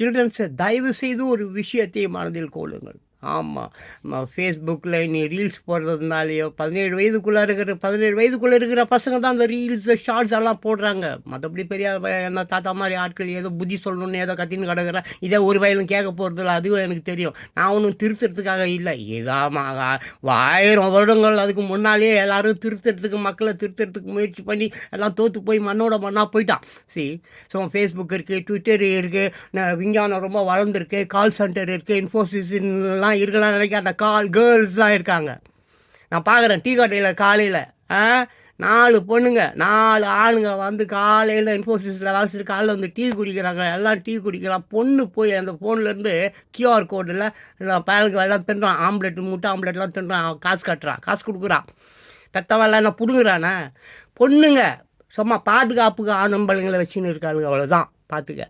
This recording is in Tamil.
சில்ட்ரன்ஸை தயவு செய்து ஒரு விஷயத்தை மனதில் கொள்ளுங்கள். ஆமாம் ஃபேஸ்புக்கில் நீ ரீல்ஸ் போடுறதுனாலையோ பதினேழு வயதுக்குள்ளே இருக்கிற பதினேழு வயதுக்குள்ளே இருக்கிற பசங்க தான் அந்த ரீல்ஸ் ஷார்ட்ஸ் எல்லாம் போடுறாங்க. மற்றபடி பெரிய என்ன தாத்தா மாதிரி ஆட்கள் ஏதோ புத்தி சொல்லணும்னு ஏதோ கத்தின்னு கிடக்குறேன் இதை ஒரு வயலும் கேட்க போகிறதில்ல அதுவும் எனக்கு தெரியும். நான் ஒன்றும் திருத்துறதுக்காக இல்லை. இதாமா ஆயிரம் வருடங்கள் அதுக்கு முன்னாலேயே எல்லோரும் திருத்துறதுக்கு மக்களை திருத்துறதுக்கு முயற்சி பண்ணி எல்லாம் தோற்று போய் மண்ணோட மண்ணாக போயிட்டான். சரி ஸோ ஃபேஸ்புக் இருக்குது ட்விட்டர் இருக்குது விஞ்ஞானம் ரொம்ப வளர்ந்துருக்கு கால் சென்டர் இருக்குது இன்ஃபோசிஸ்லாம் இருக்கலாம் நினைக்க அந்த கால் கேர்ள்ஸ்லாம் இருக்காங்க. நான் பார்க்குறேன் டீ கடையில் காலையில் ஆ? நாலு பொண்ணுங்க நாலு ஆளுங்க வந்து காலையில் இன்ஃபோசிஸில் வேலை செய்து காலையில் வந்து டீ குடிக்கிறாங்க. எல்லாம் டீ குடிக்கிறான் பொண்ணு போய் அந்த ஃபோன்லேருந்து கியூஆர் கோடில் பயலுக்கு எல்லாம் தின்றான். ஆம்லெட் முட்டை ஆம்லெட்லாம் தின்றான். காசு கட்டுறான். காசு கொடுக்குறான். பெத்தவெல்லாம் என்ன பிடுங்குறானே? பொண்ணுங்க சும்மா பாதுகாப்புக்கு ஆனம்பளைங்களை வச்சுன்னு இருக்காளுங்க. அவ்வளோதான் பார்த்துக்க